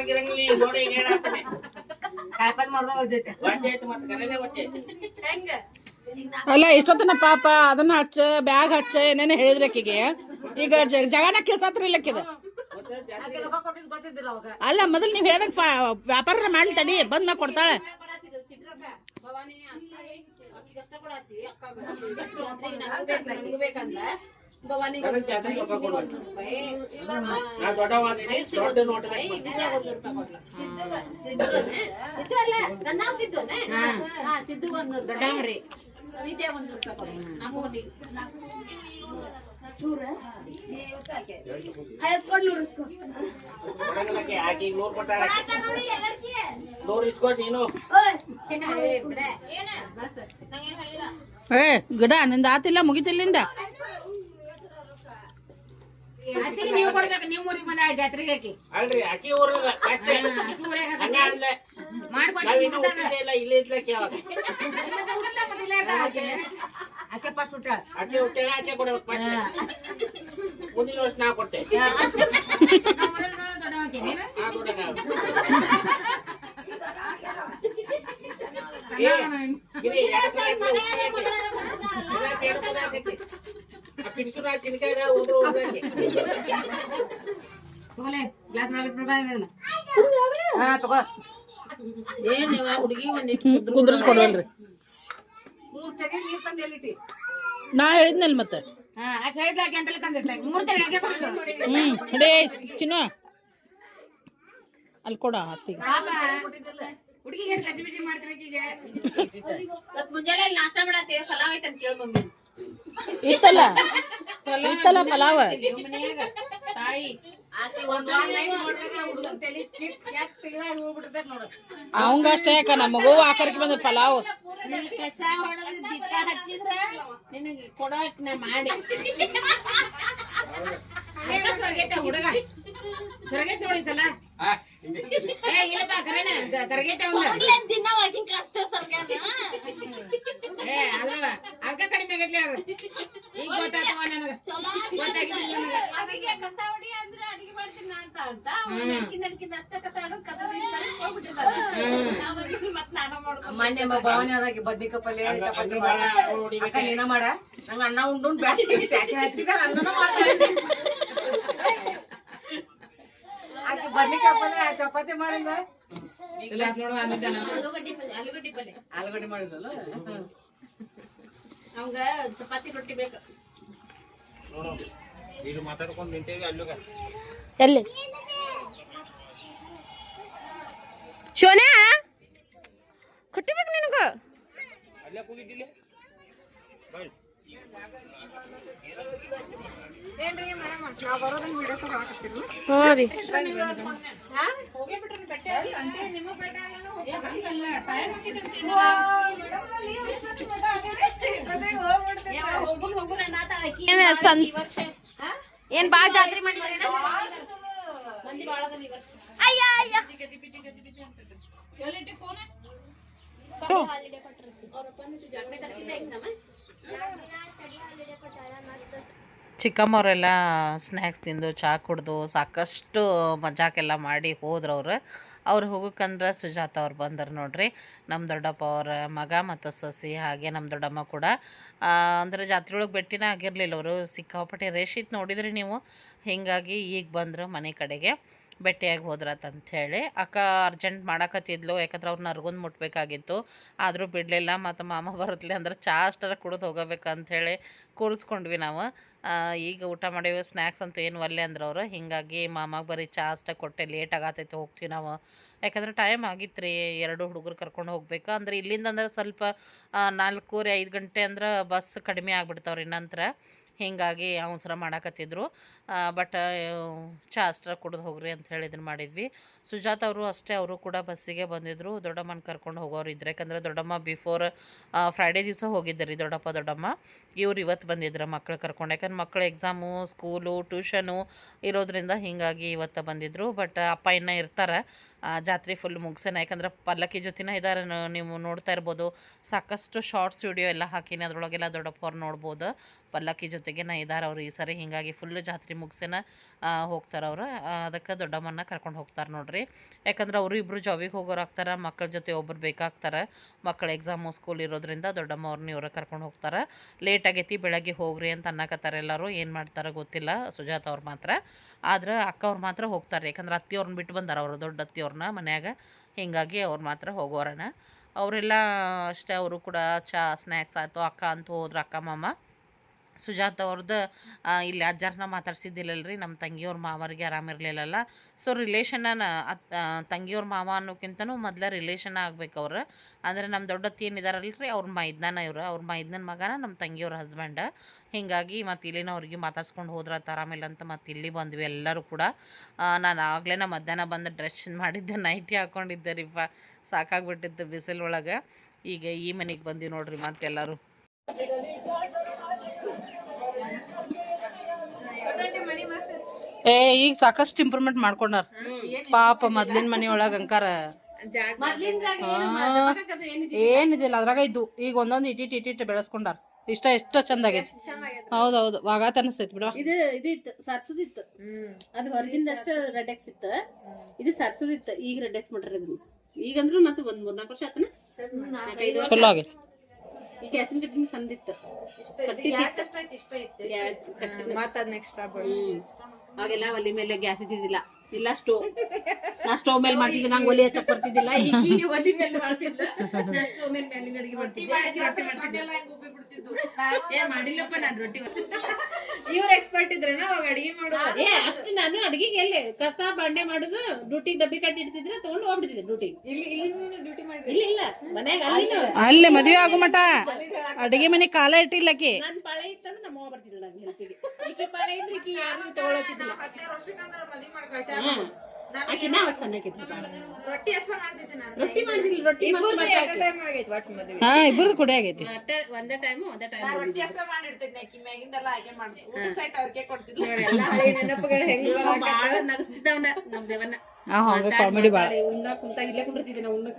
ಈಗ ಕಾಯ್ಪಲ್ ಹೋಗ್ತೈತೆ ಆಯ್ತು ಮತ್ತೆ ಕರೆನೇ ಅಲ್ಲ ಇಷ್ಟೊತ್ತನ ಪಾಪ ಅದನ್ನ ಹಚ್ಚ ಬ್ಯಾಗ್ ಹಚ್ಚ ಏನೇನು ಹೇಳಿದ್ರೆ ಆಕಿಗೆ ಈಗ ಜ- ಜಗನ ಇಲ್ಲಕ್ಕಿದ ಕೊಟ್ಟಿದ್ ಅಲ್ಲ ಮೊದಲು ನೀವು ಹೇಳ್ದಂಗ ವ್ಯಾಪಾರ ಮಾಡ್ಲಿ ತಡಿ ಬಂದ್ ಮ್ಯಾಗ ಕೊಡ್ತಾಳೆ. ಅದಕ್ಕೆ ಜಾಸ್ತಿ ರೊಕ್ಕ ಕೊಡು. ನಾ ಏ ಗಿಡ ನಿಂದ ಆತಿಲ್ಲ ಮುಗಿತಿಲ್ಲಿಂದ ಅತ್ತಿಗೆ ನೀವು ಕೊಡ್ಬೇಕು ನೀವು ಊರಿಗೆ ಬಂದ ಜಾತ್ರೆಗೆ ಹಾಕಿ. ಅಲ್ರಿ ಆಕಿ ಊರಲ್ಲ ಅಷ್ಟೇ ಅಕ್ಕಿ. ಊರಾಗ ಹಂಗ ಅಲ್ಲೇ. ಮಾಡ್ಕೊಡಿ ಹುಟ್ಟಿದ್ದೇ ಇಲ್ಲ ಇಲ್ಲೇ ಇದ್ಲಕ್ಕೆ ಅವಾಗ ಆಕೆ ಫಸ್ಟ್ ಊಟ ಆಕೆ ಕೊಡ್ಬೇಕು ಫಸ್ಟ್ ಮುಂದಿನ ವರ್ಷ ನಾ ಮೊದಲು ನೀನು? ಗಿರಿ ಎರಡು ಸಲ ಹೋಗ್ಬೇಕು ತಗೋಲೆ ಗ್ಲಾಸ್ ಒಳಗೆ ಇಟ್ಬಿಡು ಹಾ ತಗೋ ಕುಂದ್ರಿಸ್ಕೊಡ್ವಲ್ರಿ ಮೂರ್ ಚಗಿ ನೀರ್ ತಂದು ಎಲ್ಲಿಟ್ಟಿ ನಾ ಹೇಳಿದ್ನಲ್ ಮತ್ತೆ. ಹ್ಮ್ ಹಿಡೇ ಚಿನ್ನು. ಅಲ್ಲಿ ಕೊಡ ಹತ್ತಿಗೆ. ಹುಡುಗಿಗೆ ಮಾಡ್ತಾರೆ ಮುಂಜಾನೆ ನಾಷ್ಟ ಮಾಡತ್ತೇವೆ ಫಲ ಆಯ್ತು ಅಂತ ಕೇಳ್ಕೊಂಬಿ ಇತ್ತಲ್ಲ ಇತ್ತಲ್ಲ ಪಲಾವ. ಯಾಕ್ ಅವಂಗ ಅಷ್ಟೇ ಯಾಕ ನಮಗೂ ಆಕರ್కి ಬಂದ ಪಲಾವ್. ಕಸ ಹೊಡೆದು ಹಚ್ಚಿದ್ರ ನಿನಗೆ ಕೊಡೋಕ್ ನಾ ಮಾಡಿ. ಹುಡುಗ. ಸ್ವರ್ಗೈತೆ ನೋಡಿ ಸಲ. ಏ ಇಲ್ಲಪ್ಪ ಕರೆನ ಕರಗೈತೆ ಅವಂದ ದಿನ ವಾಕಿಂಗ್ ಏ ಆದ್ರ ಅದಕ್ಕ ಕಡಿಮೆ ಅದು. ಈಗ ಗೊತ್ತಾಗ್ತವ ನನಗ. ಗೊತ್ತಾಗಿಲ್ಲ ನನಗ. ಅವರಿಗೆ ಕಸ ಹೊಡಿ ಅಂದ್ರೆ ಅಡಿಗೆ ಮಾಡ್ತೀನಿ ಅಂತ ನಡ್ಕಿಂದ ಅಷ್ಟೇ ಕಸ ಹೊಡೆದು ಕಸ ಹೊಡಿತಾರೆ ಹೋಗ್ಬಿಟ್ಟಿದ್ದಾರೆ ನಾವಾಗಿ ಮತ್ ನಾನು ಮಾಡ್ಕೊಂಡು ಮೊನ್ನೆ ಭಾವನೆ ಅದಾಗಿ ಬದ್ನಿಕಾಯಿ ಪಲ್ಯ ಚಪಾತಿ ಅಂದ್ರ ಮಾಡ. ಅಕ್ಕ ನೀನ ಮಾಡ. ನಂಗ ಅನ್ನ ಉಂಡು ಬ್ಯಾಸ್ಗೆ ಆಕೆ ಹಚ್ಚಿದ ಅನ್ನನ ಪಲ್ಯ ಚಪಾತಿ ಮಾಡಿದ ಆಲೂಗಡ್ಡೆ ಮಾಡಿದ್ರಲ್ಲ ಅವಂಗ ಚಪಾತಿ ರೊಟ್ಟಿ ಬೇಕು. ನೋಡು ಈಗ ಮಾತಾಡ್ಕೊಂಡು ನಿಂತೇವಿ ಅಲ್ಲುಗ. ಎಲ್ಲಿ? ಶೋನಾ ಕೊಟ್ಟಿಬೇಕು ನಿನಗ? ಅಲ್ಲೇ ಕೂಗಿದ್ದಿಲ್ಲ? ಹ್ಞೂ ರೀ. ಏನ್ ಬಾ ಜಾತ್ರೆ ಮಾಡಿ ಅಯ್ಯ ಅಯ್ಯ. ಚಿಕ್ಕಮ್ಮವರೆಲ್ಲ ಸ್ನ್ಯಾಕ್ಸ್ ತಿಂದು ಚಹಾ ಕುಡ್ದು ಸಾಕಷ್ಟು ಮಜಾಕೆಲ್ಲ ಮಾಡಿ ಹೋದ್ರು ಅವರು ಅವ್ರು ಹೋಗಕ್ಕಂದ್ರೆ ಸುಜಾತ ಅವ್ರು ಬಂದರು ನೋಡ್ರಿ. ನಮ್ಮ ದೊಡ್ಡಪ್ಪ ಅವ್ರ ಮಗ ಮತ್ತು ಸೊಸಿ ಹಾಗೆ ನಮ್ಮ ದೊಡ್ಡಮ್ಮ ಕೂಡ. ಅಂದರೆ ಜಾತ್ರೆ ಒಳಗೆ ಬೆಟ್ಟಿನ ಆಗಿರಲಿಲ್ಲ ಅವರು. ಸಿಕ್ಕಾಪಟ್ಟೆ ರೇಷ್ ಇತ್ತು ನೋಡಿದ್ರಿ ನೀವು. ಹೀಗಾಗಿ ಈಗ ಬಂದರು ಮನೆ ಕಡೆಗೆ. ಭೇಟಿಯಾಗಿ ಹೇಳಿ. ಅಕ್ಕ ಅರ್ಜೆಂಟ್ ಮಾಡಕತ್ತಿದ್ಲು. ಯಾಕಂದ್ರೆ ಅವ್ರನ್ನ ಅರ್ಗೊಂದು ಮುಟ್ಬೇಕಾಗಿತ್ತು. ಆದರೂ ಬಿಡಲಿಲ್ಲ. ಮತ್ತು ಮಾಮ ಬರುತ್ತಲೆ ಅಂದ್ರೆ ಚಹಾ ಅಷ್ಟರ ಕುಡಿದು ಹೋಗಬೇಕಂಥೇಳಿ ಕೂರಿಸ್ಕೊಂಡ್ವಿ ನಾವು. ಈಗ ಊಟ ಮಾಡೀವಿ. ಸ್ನ್ಯಾಕ್ಸ್ ಅಂತೂ ಏನು ಒಲ್ಲೆ ಅಂದ್ರೆ ಅವರು. ಹೀಗಾಗಿ ಮಾಮಾಗ ಬರೀ ಚಹಾ ಅಷ್ಟ ಕೊಟ್ಟೆ. ಲೇಟ್ ಆಗತ್ತೈತೆ ಹೋಗ್ತೀವಿ ನಾವು. ಯಾಕಂದ್ರೆ ಟೈಮ್ ಆಗಿತ್ತು ರೀ ಎರಡು ಹುಡುಗರು ಕರ್ಕೊಂಡು ಹೋಗ್ಬೇಕು. ಅಂದ್ರೆ ಇಲ್ಲಿಂದ ಅಂದ್ರೆ ಸ್ವಲ್ಪ ನಾಲ್ಕೂವರೆ, ಐದು ಗಂಟೆ ಅಂದ್ರೆ ಬಸ್ ಕಡಿಮೆ ಆಗ್ಬಿಡ್ತಾವ್ರಿ ನಂತರ ಹೀಗಾಗಿ ಅವಸರ ಮಾಡಾಕತ್ತಿದ್ರು. ಬಟ್ ಚಾ ಅಷ್ಟರ ಕುಡ್ದು ಹೋಗ್ರಿ ಅಂತ ಹೇಳಿ ಇದನ್ನು ಮಾಡಿದ್ವಿ. ಸುಜಾತ ಅವರು ಅಷ್ಟೇ, ಅವರು ಕೂಡ ಬಸ್ಸಿಗೆ ಬಂದಿದ್ದರು ದೊಡ್ಡಮ್ಮನ ಕರ್ಕೊಂಡು ಹೋಗೋರು ಇದ್ರೆ, ಯಾಕಂದ್ರೆ ದೊಡ್ಡಮ್ಮ ಬಿಫೋರ್ ಫ್ರೈಡೇ ದಿವಸ ಹೋಗಿದ್ದರು ದೊಡ್ಡಪ್ಪ, ದೊಡ್ಡಮ್ಮ. ಇವ್ರು ಇವತ್ತು ಬಂದಿದ್ರು ಮಕ್ಕಳು ಕರ್ಕೊಂಡು. ಯಾಕಂದ್ರೆ ಮಕ್ಕಳು ಎಕ್ಸಾಮು ಸ್ಕೂಲು ಟ್ಯೂಷನು ಇರೋದ್ರಿಂದ ಹೀಗಾಗಿ ಇವತ್ತು ಬಂದಿದ್ದರು ಬಟ್ ಅಪ್ಪ ಇನ್ನೂ ಇರ್ತಾರೆ. ಜಾತ್ರೆ ಫುಲ್ ಮುಗಿಸೋಣ ಯಾಕಂದ್ರೆ ಪಲ್ಲಕ್ಕಿ ಜೊತೆನೇ ಇದ್ದಾರೆ ನೀವು ನೋಡ್ತಾ ಇರ್ಬೋದು. ಸಾಕಷ್ಟು ಶಾರ್ಟ್ಸ್ ವಿಡಿಯೋ ಎಲ್ಲ ಹಾಕಿನಿ. ಅದರೊಳಗೆಲ್ಲ ದೊಡ್ಡಪ್ಪ ಅವ್ರು ನೋಡ್ಬೋದು. ಪಲ್ಲಕ್ಕಿ ಜೊತೆಗೇನ ಇದ್ದಾರೆ ಅವ್ರು ಈ ಸರಿ ಹೀಗಾಗಿ ಫುಲ್ ಜಾತ್ರೆ ಮುಗಿಸೇನ ಹೋಗ್ತಾರೆ ಅವರು. ಅದಕ್ಕೆ ದೊಡ್ಡಮ್ಮನ ಕರ್ಕೊಂಡು ಹೋಗ್ತಾರೆ ನೋಡ್ರಿ. ಯಾಕಂದ್ರೆ ಅವರು ಇಬ್ಬರು ಜಾಬಿಗೆ ಹೋಗೋರು ಆಗ್ತಾರೆ ಮಕ್ಕಳ ಜೊತೆ ಒಬ್ಬರು ಬೇಕಾಗ್ತಾರೆ. ಮಕ್ಕಳ ಎಕ್ಸಾಮು ಸ್ಕೂಲ್ ಇರೋದ್ರಿಂದ ದೊಡ್ಡಮ್ಮ ಅವ್ರನ್ನ ಇವ್ರ ಕರ್ಕೊಂಡು ಹೋಗ್ತಾರೆ. ಲೇಟ್ ಆಗೈತಿ, ಬೆಳಗ್ಗೆ ಹೋಗ್ರಿ ಅಂತ ಅನ್ನಕತ್ತಾರೆ ಎಲ್ಲರೂ. ಏನು ಮಾಡ್ತಾರೆ ಗೊತ್ತಿಲ್ಲ, ಸುಜಾತ ಅವ್ರು ಮಾತ್ರ. ಆದ್ರೆ ಅಕ್ಕ ಅವ್ರು ಮಾತ್ರ ಹೋಗ್ತಾರೆ, ಯಾಕಂದ್ರೆ ಅತ್ತಿಯವ್ರನ್ನ ಬಿಟ್ಟು ಬಂದಾರ ಅವರು, ದೊಡ್ಡ ಅತ್ತಿಯವ್ರನ್ನ ಮನ್ಯಾಗ. ಹೀಗಾಗಿ ಅವ್ರು ಮಾತ್ರ ಹೋಗೋರನ. ಅವರೆಲ್ಲ ಅಷ್ಟೇ, ಅವರು ಕೂಡ ಚಾ ಸ್ನ್ಯಾಕ್ಸ್ ಆಯಿತು, ಅಕ್ಕ ಅಂತೂ ಹೋದ್ರೆ ಅಕ್ಕ, ಮಾಮ. ಸುಜಾತ ಅವ್ರದ್ದು ಇಲ್ಲಿ ಅಜ್ಜಾರನ್ನ ಮಾತಾಡ್ಸಿದ್ದಿಲ್ಲಲ್ರಿ ನಮ್ಮ ತಂಗಿಯವ್ರ ಮಾವರಿಗೆ ಆರಾಮಿರಲಿಲ್ಲಲ್ಲ ಸೊ ರಿಲೇಷನ್ನ ತಂಗಿಯವ್ರ ಮಾವ ಅನ್ನೋಕ್ಕಿಂತನೂ ಮೊದಲ ರಿಲೇಷನ್ ಆಗ್ಬೇಕು ಅವ್ರು. ಅಂದರೆ ನಮ್ಮ ದೊಡ್ಡತ್ತಿ ರೀ ಅವ್ರ ಮೈದ್ನಾನ ಇವ್ರು. ಅವ್ರ ಮೈದ್ನನ ಮಗನ ನಮ್ಮ ತಂಗಿಯವ್ರ ಹಸ್ಬೆಂಡ್ ಹೀಗಾಗಿ ಮತ್ತು ಇಲ್ಲಿನ ಅವ್ರಿಗೆ ಮಾತಾಡ್ಸ್ಕೊಂಡು ಹೋದ್ರೆ ಆರಾಮಿಲ್ಲ ಅಂತ ಮತ್ತು ಇಲ್ಲಿ ಬಂದ್ವಿ ಎಲ್ಲರೂ ಕೂಡ. ನಾನು ಆಗಲೇ ಮಧ್ಯಾಹ್ನ ಬಂದು ಡ್ರೆಸ್ ಮಾಡಿದ್ದೆ ನೈಟಿ ಹಾಕ್ಕೊಂಡಿದ್ದೆ ರೀ ಸಾಕಾಗ್ಬಿಟ್ಟಿತ್ತು ಬಿಸಿಲು ಒಳಗೆ. ಈಗ ಈ ಮನೆಗೆ ಬಂದಿವಿ ನೋಡ್ರಿ ಮತ್ತೆಲ್ಲರೂ. ಏ ಈಗ ಸಾಕಷ್ಟು ಇಂಪ್ರೂವ್ಮೆಂಟ್ ಮಾಡ್ಕೊಂಡಾರ. ಪಾಪ ಮೊದ್ಲಿನ ಮನೆ ಒಳಗ ಅಂಕಾರ. ಏನಿದಿಲ್ಲ ಅದ್ರಾಗ ಇದ್ದು. ಈಗ ಒಂದೊಂದು ಇಟ್ಟಿಟ್ ಇಟ್ಟಿಟ್ಟು ಬೆಳೆಸ್ಕೊಂಡಾರ. ಇಷ್ಟ ಎಷ್ಟ ಚಂದ ಆಗೈತಿ. ಹೌದೌದು ವಾಗಾತ ಅನಿಸ್ತೈತಿ ಬಿಡ. ಇದು ಇದು ಇತ್ತು ಸರ್ಸುದಿತ್ತು. ಅದು ಹೊರಗಿಂದ ಅಷ್ಟ ರೆಡೆಕ್ಸ್ ಇತ್ತು. ಇದು ಸರ್ಸುದಿತ್ತು ಈಗ ರೆಡೆಕ್ಸ್ ಮಾಡ್ರಿ ಇದನ್ನ ಈಗಂದ್ರು ಮತ್ತೆ ಒಂದ್ ಮೂರ್ನಾಲ್ಕು ವರ್ಷ ಆತನ? ಚಲೋ ಆಗೈತಿ. ಈ ಗ್ಯಾಸಿನ ಕಟ್ಟಿನ ಸಂದಿತ್ತು ಗ್ಯಾಸ್ ಎಷ್ಟೈತಿ ಇಷ್ಟ ಐತಿ ಮತ್ತದ್ ನೆಕ್ಸ್ಟ್ ಅವಾಗೆಲ್ಲ ಒಲಿ ಮೇಲೆ ಗ್ಯಾಸ್ ಇದ್ದಿದ್ದಿಲ್ಲ. ಇಲ್ಲ ಸ್ಟೋವ್ ನಾ ಸ್ಟೋವ್ ಮೇಲೆ ಮಾಡ್ತಿದ್ದೆ ನಂಗೆ ಒಲಿ ಹಚ್ಚಕ್ ಬರ್ತಿದ್ದಿಲ್ಲ. ಈಗ ಈಗ ಒಲಿ ಮೇಲೆ ಮಾಡ್ತಿದ್ಲ ನಾ ಸ್ಟೋವ್ ಮೇಲೆ ಮ್ಯಾಲಿನ ಅಡಿಗೆ ಮಾಡ್ತಿದ್ದೆ. ಏ ಮಾಡಿಲ್ಲಪ್ಪ ನಾನು ರೊಟ್ಟಿ ಇವ್ರ ಎಕ್ಸ್ಪರ್ಟ್ ಇದ್ರೇನ ಅವಾಗ ಅಡಿಗೆ ಮಾಡೋದು ಏ ಅಷ್ಟು ನಾನು ಅಡಿಗೆಗೆ ಎಲ್ಲಿ ಕಸ ಬಂಡೆ ಮಾಡುದು ಡ್ಯೂಟಿ ಡಬ್ಬಿ ಕಟ್ಟಿ ಇಡ್ತಿದ್ರೆ ತಗೊಂಡು ಹೋಗ್ಬಿಡ್ತಿದ್ದೆ ಡ್ಯೂಟಿ. ಇಲ್ಲಿ ಇಲ್ಲಿ ಡ್ಯೂಟಿ ಮಾಡ್ರಿ ಇಲ್ಲ ಇಲ್ಲ ಮನ್ಯಾಗ ಅಲ್ಲಿ ಅಲ್ಲೇ ಮದುವೆ ಆಗೋ ಮಟ ಅಡಿಗೆ ಮನೆ ಕಾಲ ಇಟ್ಟಿಲ್ಲಕಿ ನನ್ ಪಳೆ ಇತ್ತಂದ್ರೆ ನಮ್ಮ ಅವ್ವ ಬರ್ತಿದ್ದಿಲ್ಲ ನಂಗೆ ಹೆಲ್ಪಿಗೆ ಈಕಿ ಪಳೆ ಇದ್ರೆ ಈಕಿ ಯಾರು ತಗೊಳತಿದ್ದಿಲ್ಲ ಆಕಿನ ಅವಾಗ ಸಣ್ಣಕ್ಕಿತ್ತು ರೊಟ್ಟಿ ಅಷ್ಟ ಮಾಡ್ತಿದ್ದೆ ನಾನು. ರೊಟ್ಟಿ ಮಾಡ್ತಿಲ್ಲ ರೊಟ್ಟಿ ಮಾಡ್ತಾ ಟೈಮ್ ಆಗೈತಿ ಒಟ್ಟು ಮದುವೆ. ಹಾ ಇಬ್ಬರದು ಕೂಡ ಆಗೈತಿ. ಅಟ್ಟೆ ಒಂದೇ ಟೈಮ್ ಒಂದೇ ಟೈಮ್ ರೊಟ್ಟಿ ಅಷ್ಟ ಮಾಡಿರ್ತಿದ್ದೆ ಆಕಿ ಮ್ಯಾಗಿಂದೆಲ್ಲ ಆಕೆ ಮಾಡ್ತೀನಿ. ಊಟ ಸಹಿತ ಅವ್ರಿಗೆ ಕೊಡ್ತಿದ್ದೆ ನೋಡಿ ಎಲ್ಲ ಹಳೆ ನೆನಪುಗಳು ಹೆಂಗೆ ಬಾಳ ನಗಸ್ತಿದ್ದವನ ನಮ್ಮ ದೇವನ್ನ. ಹಾ ಹಂಗ ಕಾಮಿಡಿ ಭಾಳ ಉಂಡ ಕುಂತ ಇಲ್ಲೇ ಕುಂಡಿರ್ತಿದ್ದೆ ನಾ ಉಣ್ಣಕ.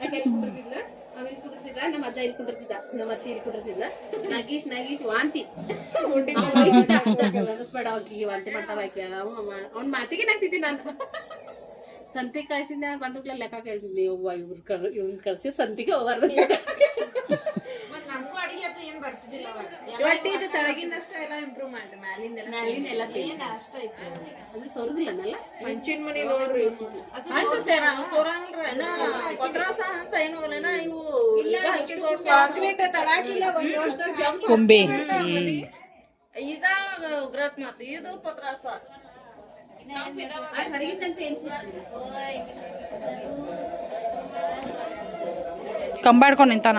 ಯಾಕೆ ಇಲ್ಲಿ ಕುಂಡಿರ್ತಿದ್ಲ ಅವ ಇಲ್ಲಿ ಕುಂಡಿರ್ತಿದ್ದ ನಮ್ಮ ಅಜ್ಜ ಇಲ್ಲಿ ಕುಂಡಿರ್ತಿದ್ದ ನಮ್ಮ ಅತ್ತಿ ಇಲ್ಲಿ ಕುಂಡಿರ್ತಿದ್ದ. ನಗೀಶ್ ನಗೀಶ್ ವಾಂತಿ. ನಗಸ್ಬೇಡ ಆಕಿಗೆ ವಾಂತಿ ಮಾಡ್ತಾಳ ಆಕಿ. ಅವ್ನ ಮಾತಿಗೆ ನಾಗ್ತಿದ್ದೆ ನಾನು. ಸಂತಿ ಕಳ್ಸಿದ್ದ ಬಂದ್ಬಿಟ್ಲೆ ಲೆಕ್ಕ ಕೇಳ್ತಿದ್ದೆ ಒಬ್ಬ ಇವ್ರು ಕಳ್ ಇವ್ನ ಕಳ್ಸಿ ಸಂತಿಗೆ ಹೋಗ್ಬಾರ್ದು ಮತ್ ನಮಗೂ ಅಡಿಗೆ ಅಂತ ಏನ್ ಬರ್ತಿದ್ದಿಲ್ಲ ಅವಾಗ. ಒಟ್ಟು ಇದು ತಳಗಿಂದಷ್ಟ ಎಲ್ಲ ಇಂಪ್ರೂವ್ ಮಾಡ್ರಿ ಮ್ಯಾಲಿಂದೆಲ್ಲ ಮ್ಯಾಲಿಂದ ಎಲ್ಲ ಏನ್ ಅಷ್ಟ ಐತಿ ಅದು ಸೋರುದಿಲ್ಲ ಅನ್ನಲ್ಲ ಹಂಚಿನ ಮನೆ ನೋಡ್ರಿ. ಹಂಚು ಸೇರ ಸೋರಲ್ರ ಪತ್ರಾಸ ಹಂಚ ಏನು ಅಲ್ಲನ ಇವು ಕಾಂಕ್ರೀಟ್ ತಳಾಕಿಲ್ಲ ಒಂದ್ ವರ್ಷದಾಗ ಜಂಪ್ ಕೊಂಬೆ. ಇದ ಉಗ್ರಟ್ ಮಾತು ಇದು ಪತ್ರಾಸ. ಹೊರಗಿದ್ದಂತೆ ಏನ್ ಸಿಗ್ತಿಲ್ಲ. ಕಂಬಾಡ್ಕೊಂಡು ನಿಂತಾನ?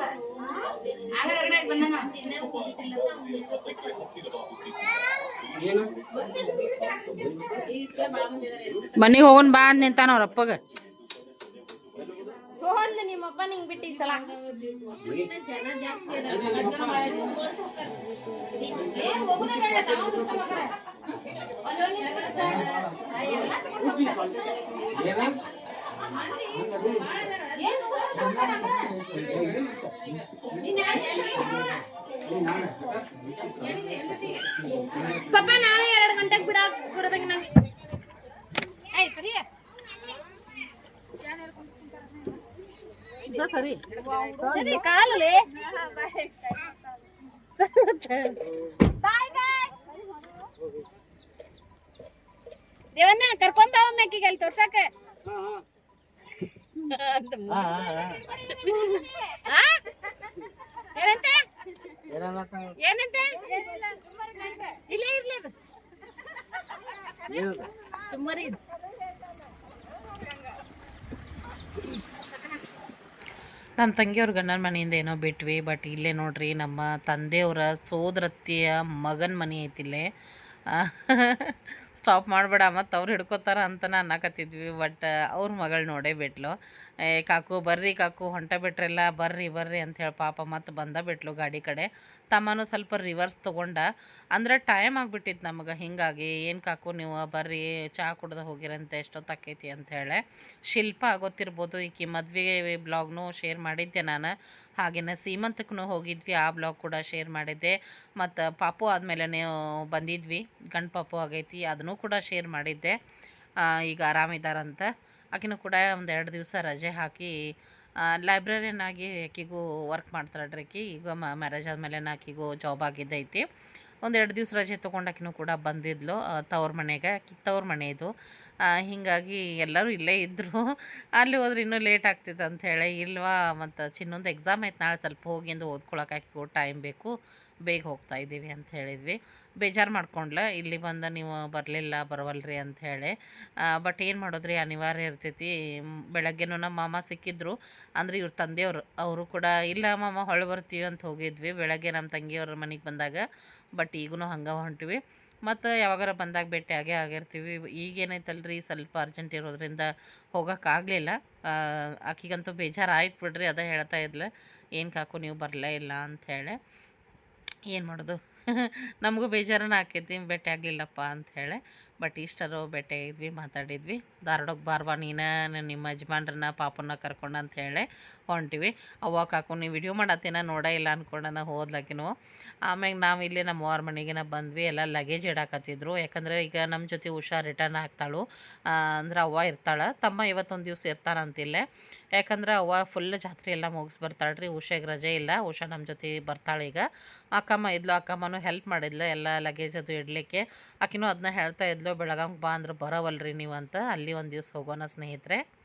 ಮನಿಗೆ ಹೋಗೋಣ ಬಾ ಅಂತ ನಿಂತಾನ ಅವ್ರ ಅಪ್ಪಗ. ನಿಮ್ಮಪ್ಪ ನಿಂಗ್ ಬಿಟ್ಟಿ ಈ ಸಲ. ಜನ ಪಪ್ಪ ನಾವೇ ಎರಡು ಗಂಟೆಗೆ ಬಿಡಾಕ್ ಬರಬೇಕು ನಂಗೆ. ಆಯ್ತು ಸರಿ. ಸರಿ? ಸರಿ ಕಾಲಲ್ಲಿ. ಬಾಯ್ ಬಾಯ್ ದೇವನ್ನ ಕರ್ಕೊಂಡ್ ಬಾ ಒಮ್ಮೆಕಿಗೆ ಅಲ್ಲಿ ತೋರ್ಸಕ್ಕೆ? ಏನಂತೆ? ಏನಂತೆ? ಇಲ್ಲೇ ಇರ್ಲಿ ಅದು. ಚುಮ್ಮರಿ ನಮ್ಮ ತಂಗಿಯವ್ರ ಗಂಡನ ಮನೆಯಿಂದ ಏನೋ ಬಿಟ್ವಿ ಬಟ್ ಇಲ್ಲೇ ನೋಡ್ರಿ ನಮ್ಮ ತಂದೆಯವರ ಸೋದರತ್ತೆಯ ಮಗನ ಮನೆ ಐತಿಲ್ಲೇ ಸ್ಟಾಪ್ ಮಾಡಬೇಡ, ಮತ್ತು ಅವ್ರು ಹಿಡ್ಕೋತಾರ ಅಂತ ಅನ್ನಕತ್ತಿದ್ವಿ ಬಟ್ ಅವ್ರ ಮಗಳು ನೋಡೇ ಬಿಟ್ಲು. ಏ, ಕಾಕು, ಬರ್ರಿ ಕಾಕು, ಹೊಂಟ ಬಿಟ್ರಲ್ಲ ಬರ್ರಿ ಬರ್ರಿ ಅಂತ ಹೇಳಿ ಪಾಪ ಮತ್ತು ಬಂದ ಬಿಟ್ಲು ಗಾಡಿ ಕಡೆ. ತಮ್ಮನೂ ಸ್ವಲ್ಪ ರಿವರ್ಸ್ ತೊಗೊಂಡ. ಅಂದ್ರೆ ಟೈಮ್ ಆಗಿಬಿಟ್ಟಿತ್ತು ನಮಗೆ, ಹಿಂಗಾಗಿ, ಏನು ಕಾಕು, ನೀವು ಬರ್ರಿ ಚಹಾ ಕುಡ್ದು ಹೋಗಿರಂತೆ ಎಷ್ಟೊತ್ತಾಕೈತಿ ಅಂತ ಹೇಳಿ. ಶಿಲ್ಪ, ಗೊತ್ತಿರ್ಬೋದು, ಈಕಿ ಮದುವೆ ಬ್ಲಾಗ್ನು ಶೇರ್ ಮಾಡಿದ್ದೆ ನಾನು. ಹಾಗೆಯೇ ಸೀಮಂತಕ್ಕೂ ಹೋಗಿದ್ವಿ, ಆ ಬ್ಲಾಗ್ ಕೂಡ ಶೇರ್ ಮಾಡಿದ್ದೆ. ಮತ್ತು ಪಾಪು ಆದಮೇಲೆ ಬಂದಿದ್ವಿ. ಗಂಡು ಪಾಪು ಆಗೈತಿ, ಅದನ್ನು ಕೂಡ ಶೇರ್ ಮಾಡಿದ್ದೆ. ಈಗ ಆರಾಮಿದ್ದಾರಂತ ಆಕಿನೂ ಕೂಡ ಒಂದು ಎರಡು ದಿವಸ ರಜೆ ಹಾಕಿ ಲೈಬ್ರರಿಯನ್ ಆಗಿ ಆಕಿಗೂ ವರ್ಕ್ ಮಾಡ್ತಾಳ್ರಿ ಆಕಿ. ಈಗ ಮ್ಯಾರೇಜ್ ಆದಮೇಲೆ ಆಕಿಗೂ ಜಾಬ್ ಆಗಿದ್ದೈತಿ. ಒಂದೆರಡು ದಿವಸ ರಜೆ ತೊಗೊಂಡು ಆಕಿನೂ ಕೂಡ ಬಂದಿದ್ಲು ತವ್ರ ಮನೆಗೆ. ತವ್ರ ಮನೆ ಇದು. ಹೀಗಾಗಿ ಎಲ್ಲರೂ ಇಲ್ಲೇ ಇದ್ದರು ಅಲ್ಲಿ ಹೋದ್ರೆ ಇನ್ನೂ ಲೇಟ್ ಆಗ್ತಿತ್ತು ಅಂತ ಹೇಳಿ, ಇಲ್ವಾ, ಮತ್ತು ಚಿನ್ನೊಂದು ಎಕ್ಸಾಮ್ ಆಯ್ತು ನಾಳೆ ಸ್ವಲ್ಪ ಹೋಗಿಂದು ಓದ್ಕೊಳಕ್ಕೆ ಟೈಮ್ ಬೇಕು, ಬೇಗ ಹೋಗ್ತಾ ಇದ್ದೀವಿ ಅಂತ ಹೇಳಿದ್ವಿ. ಬೇಜಾರು ಮಾಡ್ಕೊಂಡ್ಲ, ಇಲ್ಲಿ ಬಂದ ನೀವು ಬರಲಿಲ್ಲ, ಬರವಲ್ರಿ ಅಂತ ಹೇಳಿ. ಬಟ್ ಏನು ಮಾಡೋದ್ರಿ, ಅನಿವಾರ್ಯ ಇರ್ತೈತಿ. ಬೆಳಗ್ಗೆನೂ ನಮ್ಮ ಮಾಮ ಸಿಕ್ಕಿದ್ರು. ಅಂದ್ರೆ ಇವ್ರ ತಂದೆಯವರು, ಅವರು ಕೂಡ, ಇಲ್ಲ ಮಾಮ ಹೊಳೆ ಬರ್ತೀವಿ ಅಂತ ಹೋಗಿದ್ವಿ. ಬೆಳಗ್ಗೆ ನಮ್ಮ ತಂಗಿಯವ್ರ ಮನೆಗೆ ಬಂದಾಗ ಬಟ್ ಈಗೂ ಹಂಗೆ ಹೊಂಟಿವಿ. ಮತ್ತು ಯಾವಾಗಾರ ಬಂದಾಗ ಭೇಟಿ ಆಗೇ ಆಗಿರ್ತೀವಿ. ಈಗೇನೈತಲ್ರಿ ಸ್ವಲ್ಪ ಅರ್ಜೆಂಟ್ ಇರೋದ್ರಿಂದ ಹೋಗೋಕ್ಕಾಗಲಿಲ್ಲ ಆಕಿಗಂತೂ ಬೇಜಾರು ಆಯ್ತು ಬಿಡ್ರಿ ಅದೇ ಹೇಳ್ತಾ ಇದ್ಲ. ಏನು ಕಾಕು ನೀವು ಬರಲೇ ಇಲ್ಲ ಅಂಥೇಳಿ ಏನು ಮಾಡೋದು? ನಮಗೂ ಬೇಜಾರನ ಆಕೈತಿ, ಭೇಟಿ ಆಗಲಿಲ್ಲಪ್ಪ ಅಂಥೇಳಿ ಬಟ್ ಇಷ್ಟರು ಭೇಟಿ ಆಗಿದ್ವಿ, ಮಾತಾಡಿದ್ವಿ. ಧಾರವಾಡಕ್ಕೆ ಬಾರ್ವಾ ನೀನು ನಿಮ್ಮ ಯಜಮಾನ್ರನ್ನ, ಪಾಪನ್ನ ಕರ್ಕೊಂಡು ಅಂತ ಹೇಳಿ ಅವಾಗ ಹಾಕೊಂಡು ನೀವು ವಿಡಿಯೋ ಮಾಡತ್ತೇನ? ನೋಡೇ, ಇಲ್ಲ ಅಂದ್ಕೊಂಡನ ಹೋದ್ಲಕಿನು. ಆಮ್ಯಾಗ ನಾವು ಇಲ್ಲಿ ನಮ್ಮ ಅವ್ರ ಮನೆಗೆ ಬಂದ್ವಿ, ಎಲ್ಲ ಲಗೇಜ್ ಇಡಾಕತ್ತಿದ್ರು. ಯಾಕಂದರೆ ಈಗ ನಮ್ಮ ಜೊತೆ ಹುಷಾರು ರಿಟರ್ನ್ ಆಗ್ತಾಳು. ಅಂದ್ರೆ ಅವ್ವ ಇರ್ತಾಳೆ. ತಮ್ಮ ಇವತ್ತೊಂದು ದಿವಸ ಇರ್ತಾರಂತಿಲ್ಲ ಯಾಕಂದ್ರೆ ಅವ್ವ ಫುಲ್ ಜಾತ್ರೆ ಎಲ್ಲ ಮುಗಿಸ್ ಬರ್ತಾಳ್ರಿ ಉಷಾಗೆ ರಜೆ ಇಲ್ಲ. ಉಷಾ ನಮ್ಮ ಜೊತೆ ಬರ್ತಾಳೆ ಈಗ. ಅಕ್ಕಮ್ಮ ಇದ್ಲು, ಅಕ್ಕಮ್ಮನೂ ಹೆಲ್ಪ್ ಮಾಡಿದ್ಲು, ಎಲ್ಲ ಲಗೇಜ್ ಅದು ಇಡಲಿಕ್ಕೆ. ಆಕಿನೂ ಅದನ್ನ ಹೇಳ್ತಾ ಇದ್ಲು, ಬೆಳಗಾಂಗೆ ಬಾ ಅಂದ್ರೆ ಬರೋವಲ್ರಿ ನೀವು ಅಂತ. ಅಲ್ಲಿ ಒಂದು ದಿವ್ಸ ಹೋಗೋಣ ಸ್ನೇಹಿತರೆ.